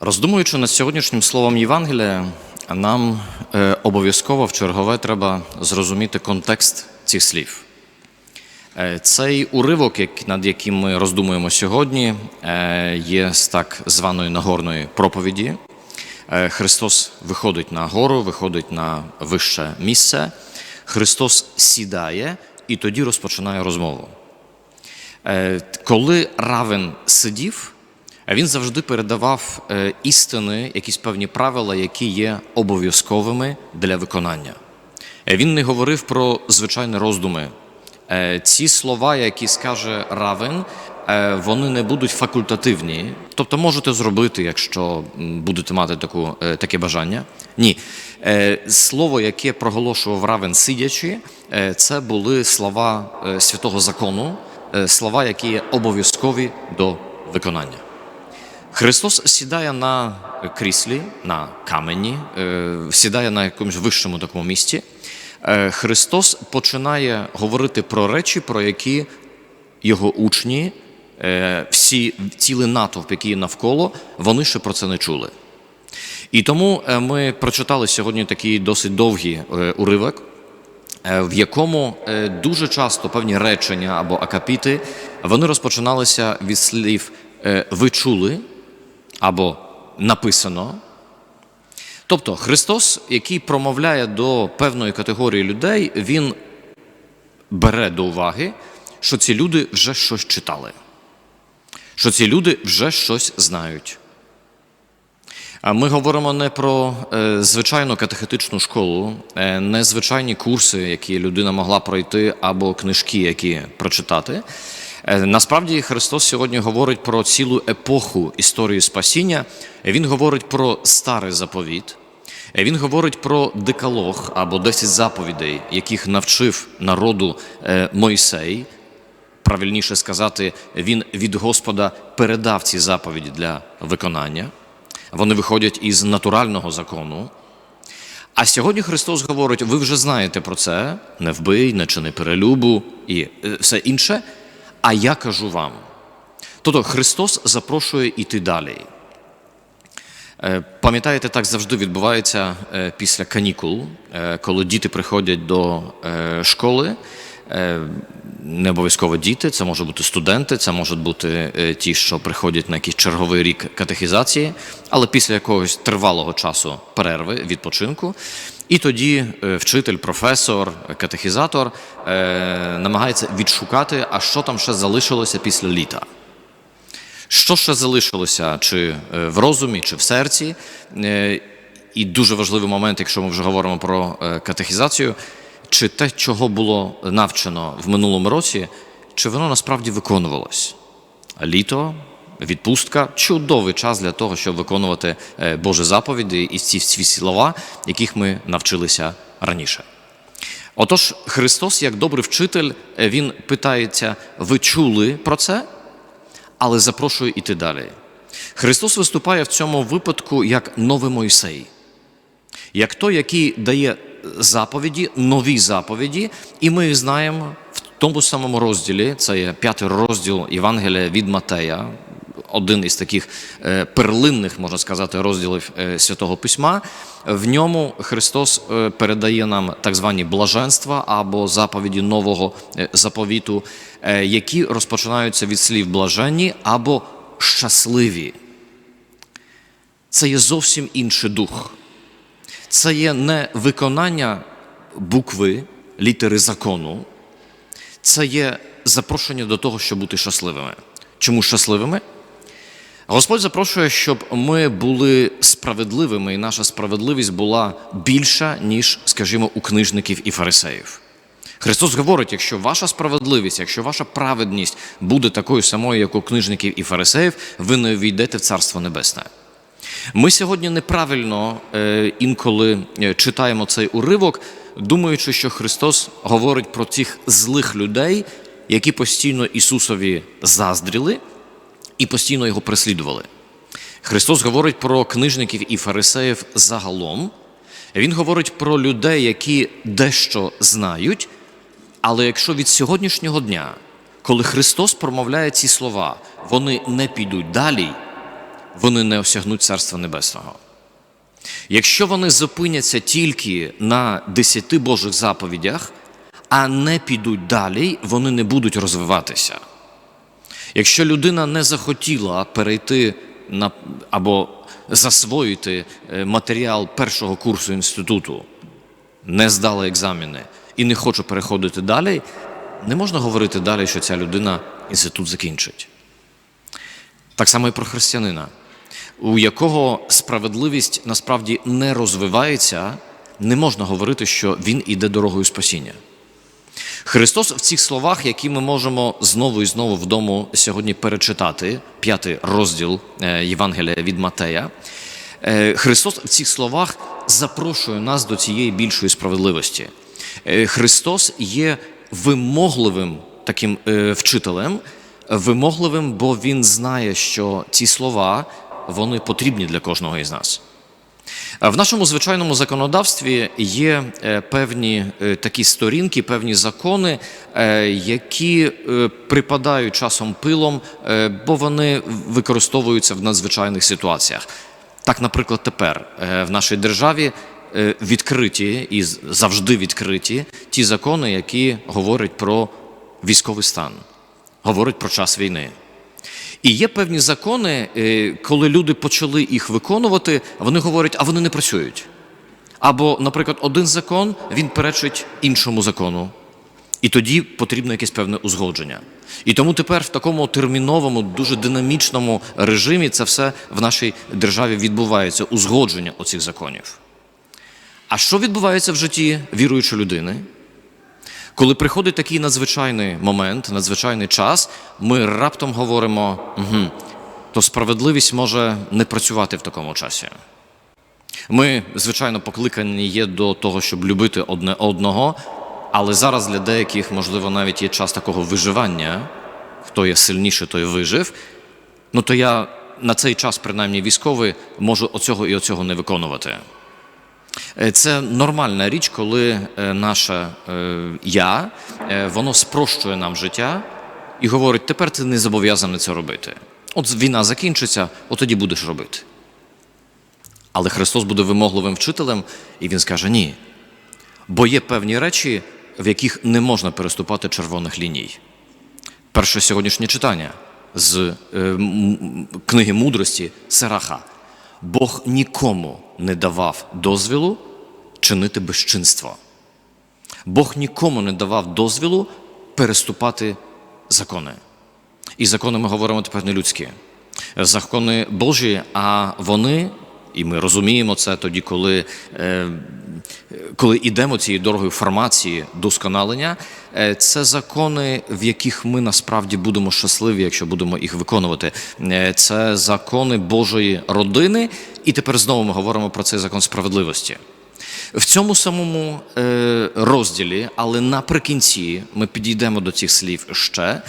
Роздумуючи над сьогоднішнім словом Євангелія, нам е, обов'язково в чергове треба зрозуміти контекст цих слів. Е, цей уривок, над яким ми роздумуємо сьогодні, е, є з так званої нагорної проповіді. Христос виходить на гору, виходить на вище місце. Христос сідає і тоді розпочинає розмову. Коли равен сидів, він завжди передавав е, істини, якісь певні правила, які є обов'язковими для виконання. Е, Він не говорив про звичайні роздуми. Е, Ці слова, які скаже равен, вони не будуть факультативні, тобто можете зробити, якщо будете мати таку, таке бажання. Ні. Слово, яке проголошував равен сидячи, це були слова святого закону, слова, які є обов'язкові до виконання. Христос сідає на кріслі, на камені, е, сідає на якомусь вищому такому місці. Е, Христос починає говорити про речі, про які його учні, е, всі цілий натовп, який навколо, вони ще про це не чули. І тому ми прочитали сьогодні такий досить довгий уривок, в якому дуже часто певні речення або акапіти вони розпочиналися від слів ви чули або написано. Тобто Христос, який промовляє до певної категорії людей, він бере до уваги, що ці люди вже щось читали, що ці люди вже щось знають. Ми говоримо не про е, звичайну катехетичну школу, е, не звичайні курси, які людина могла пройти, або книжки, які прочитати. Е, насправді Христос сьогодні говорить про цілу епоху історії спасіння. Він говорить про старий заповіт. Е, Він говорить про декалог або 10 заповідей, яких навчив народу е, Мойсей. Правильніше сказати, він від Господа передав ці заповіді для виконання. Вони виходять із натурального закону. А сьогодні Христос говорить: ви вже знаєте про це, не вбий, не чини перелюбу і все інше. А я кажу вам. Тобто Христос запрошує йти далі. Е, Пам'ятаєте, так завжди відбувається е, після канікул, е, коли діти приходять до школи. Е, Не обов'язково діти, це можуть бути студенти, це можуть бути е, ті, що приходять на якийсь черговий рік катехізації, але після якогось тривалого часу перерви, відпочинку. І тоді е, вчитель, професор, катехізатор намагається відшукати, а що там ще залишилося після літа. Що ще залишилося, чи в розумі, чи в серці. І дуже важливий момент, якщо ми вже говоримо про катехізацію, чи те, чого було навчено в минулому році, чи воно насправді виконувалось? Літо, відпустка чудовий час для того, щоб виконувати е, Божі заповіді і ці всі слова, яких ми навчилися раніше. Отож, Христос, як добрий вчитель, е, він питається: ви чули про це? але запрошує іти далі. Христос виступає в цьому випадку як новий Мойсей, як той, який дає заповіді, нові заповіді, і ми їх знаємо в тому самому розділі, це є п'ятий розділ Євангелія від Матея, один із таких е, перлинних, можна сказати, розділів е, Святого Письма. В ньому Христос е, передає нам так звані блаженства або заповіді нового заповіту, які розпочинаються від слів блаженні або щасливі. Це є зовсім інший дух. Це є не виконання букви, літери закону, це є запрошення до того, щоб бути щасливими. Чому щасливими? Господь запрошує, щоб ми були справедливими, і наша справедливість була більша, ніж, скажімо, у книжників і фарисеїв. Христос говорить, якщо ваша справедливість, якщо ваша праведність буде такою самою, як у книжників і фарисеїв, ви не увійдете в Царство Небесне. Ми сьогодні неправильно е, інколи е, читаємо цей уривок, думаючи, що Христос говорить про цих злих людей, які постійно Ісусові заздріли і постійно його переслідували. Христос говорить про книжників і фарисеїв загалом. Він говорить про людей, які дещо знають, але якщо від сьогоднішнього дня, коли Христос промовляє ці слова, вони не підуть далі, вони не осягнуть Царства Небесного. Якщо вони зупиняться тільки на десяти Божих заповідях, а не підуть далі, вони не будуть розвиватися. Якщо людина не захотіла перейти на або засвоїти е, матеріал першого курсу інституту, не здала екзамени і не хоче переходити далі, не можна говорити далі, що ця людина інститут закінчить. Так само і про християнина, у якого справедливість насправді не розвивається, не можна говорити, що він іде дорогою спасіння. Христос в цих словах, які ми можемо знову і знову вдома сьогодні перечитати, п'ятий розділ е, Євангелія від Матея, е, Христос в цих словах запрошує нас до цієї більшої справедливості. Е, Христос є вимогливим таким вчителем, вимогливим, бо Він знає, що ці слова вони потрібні для кожного із нас. В нашому звичайному законодавстві є е, певні е, такі сторінки, певні закони, е, які припадають часом пилом, бо вони використовуються в надзвичайних ситуаціях. Так, наприклад, тепер в нашій державі відкриті і завжди відкриті ті закони, які говорять про військовий стан, говорять про час війни. І є певні закони, е, коли люди почали їх виконувати, вони говорять, а вони не працюють. Або, наприклад, один закон він перечить іншому закону. І тоді потрібно якесь певне узгодження. І тому тепер в такому терміновому, дуже динамічному режимі це все в нашій державі відбувається узгодження оцих законів. А що відбувається в житті віруючої людини? Коли приходить такий надзвичайний момент, надзвичайний час, ми раптом говоримо, угу, то справедливість може не працювати в такому часі. Ми, звичайно, покликані є до того, щоб любити одне одного, але зараз для деяких, можливо, навіть є час такого виживання, хто є сильніший, той вижив. Ну то я на цей час, принаймні військовий, можу оцього і оцього не виконувати. Е, Це нормальна річ, коли е, наше я е, воно спрощує нам життя і говорить: тепер ти не зобов'язаний це робити. От війна закінчиться, от тоді будеш робити. Але Христос буде вимогливим вчителем, і Він скаже ні. Бо є певні речі, в яких не можна переступати червоних ліній. Перше сьогоднішнє читання з книги мудрості Сераха. Бог нікому не давав дозвілу чинити безчинство. Бог нікому не давав дозвілу переступати закони. І закони ми говоримо тепер не людські. Закони Божі, а вони, і ми розуміємо це тоді, коли, е, коли йдемо цією дорогою формації, досконалення, е, це закони, в яких ми насправді будемо щасливі, якщо будемо їх виконувати. Е, Це закони Божої родини, і тепер знову ми говоримо про цей закон справедливості. В цьому самому е, розділі, але наприкінці ми підійдемо до цих слів ще.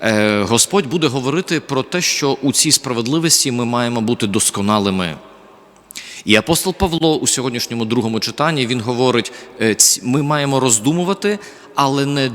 Е, Господь буде говорити про те, що у цій справедливості ми маємо бути досконалими. І апостол Павло у сьогоднішньому другому читанні він говорить: е, ми маємо роздумувати, але не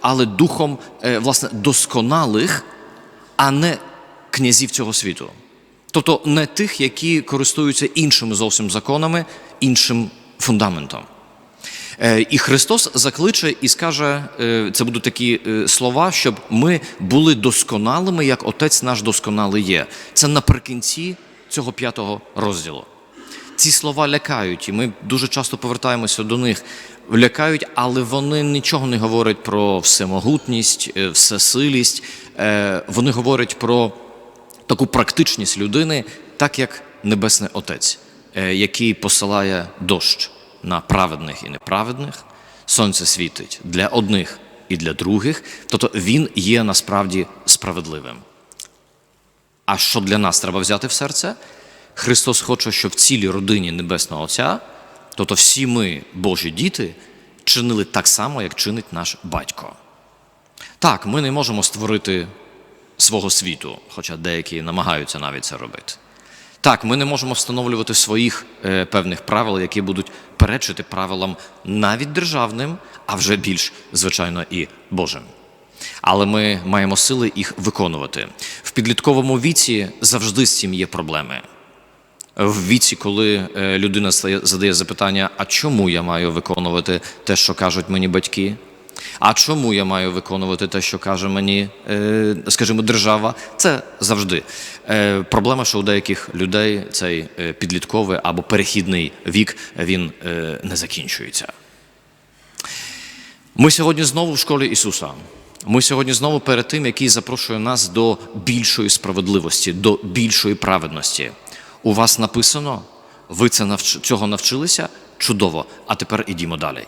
але духом власне досконалих, а не князів цього світу. Тобто не тих, які користуються іншими зовсім законами, іншим фундаментом. Е, І Христос закличе і скаже: е, це будуть такі е, слова, щоб ми були досконалими, як Отець наш досконалий є. Це наприкінці цього п'ятого розділу. Ці слова лякають, і ми дуже часто повертаємося до них. Лякають, але вони нічого не говорять про всемогутність, всесилість. Вони говорять про таку практичність людини, так як Небесний Отець, е, який посилає дощ на праведних і неправедних, сонце світить для одних і для других, тобто він є насправді справедливим. А що для нас треба взяти в серце? Христос хоче, щоб в цілій родині Небесного Отця, тобто всі ми, Божі діти, чинили так само, як чинить наш батько. Так, ми не можемо створити свого світу, хоча деякі намагаються навіть це робити. Так, ми не можемо встановлювати своїх е, певних правил, які будуть перечити правилам навіть державним, а вже більш, звичайно, і Божим. але ми маємо сили їх виконувати. В підлітковому віці завжди з цим є проблеми. В віці, коли е, людина задає запитання, а чому я маю виконувати те, що кажуть мені батьки? А чому я маю виконувати те, що каже мені, е, скажімо, держава? Це завжди Е, проблема, що у деяких людей цей е, підлітковий або перехідний вік він не закінчується. Ми сьогодні знову в школі Ісуса. Ми сьогодні знову перед тим, який запрошує нас до більшої справедливості, до більшої праведності. У вас написано, ви це цього навчилися чудово, а тепер ідімо далі.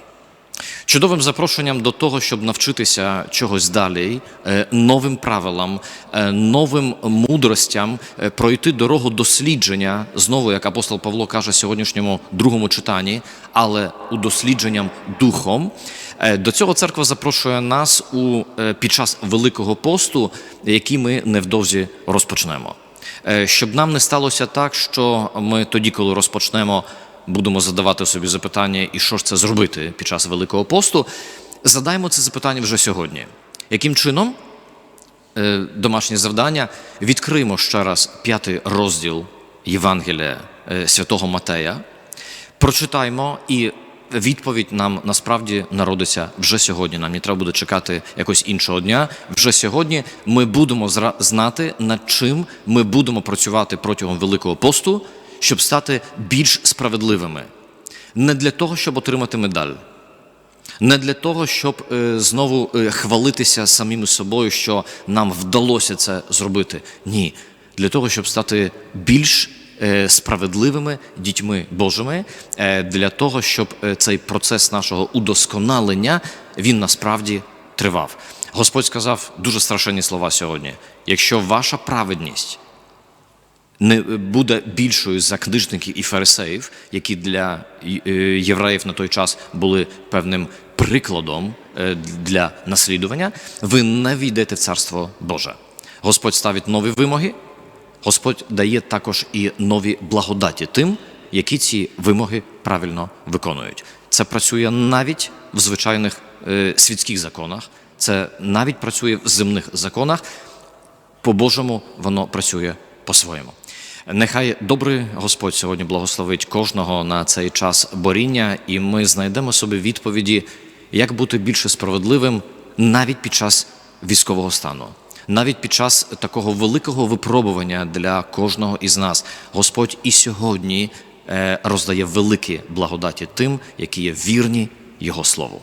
Чудовим запрошенням до того, щоб навчитися чогось далі, е, новим правилам, е, новим мудростям, е, пройти дорогу дослідження, знову, як апостол Павло каже в сьогоднішньому другому читанні, але у дослідженням духом. До цього церква запрошує нас у, під час Великого посту, який ми невдовзі розпочнемо. Щоб нам не сталося так, що ми тоді, коли розпочнемо, будемо задавати собі запитання, і що ж це зробити під час Великого посту, задаймо це запитання вже сьогодні. Яким чином е, домашнє завдання відкриємо ще раз п'ятий розділ Євангелія е, святого Матея, прочитаймо і. Відповідь нам насправді народиться вже сьогодні. Нам не треба буде чекати якось іншого дня. Вже сьогодні ми будемо знати, над чим ми будемо працювати протягом Великого посту, щоб стати більш справедливими. Не для того, щоб отримати медаль, не для того, щоб е, знову е, хвалитися самими собою, що нам вдалося це зробити. Ні, для того, щоб стати більш е, справедливими дітьми Божими, для того, щоб цей процес нашого удосконалення він насправді тривав. Господь сказав дуже страшенні слова сьогодні. Якщо ваша праведність не буде більшою за книжників і фарисеїв, які для е, євреїв на той час були певним прикладом е, для наслідування, ви не війдете в царство Боже. Господь ставить нові вимоги, Господь дає також і нові благодаті тим, які ці вимоги правильно виконують. Це працює навіть в звичайних е, світських законах, це навіть працює в земних законах по-божому воно працює по-своєму. Нехай добрий Господь сьогодні благословить кожного на цей час боріння, і ми знайдемо собі відповіді, як бути більше справедливим навіть під час військового стану, навіть під час такого великого випробування для кожного із нас. Господь і сьогодні е, роздає великі благодаті тим, які є вірні Його Слову.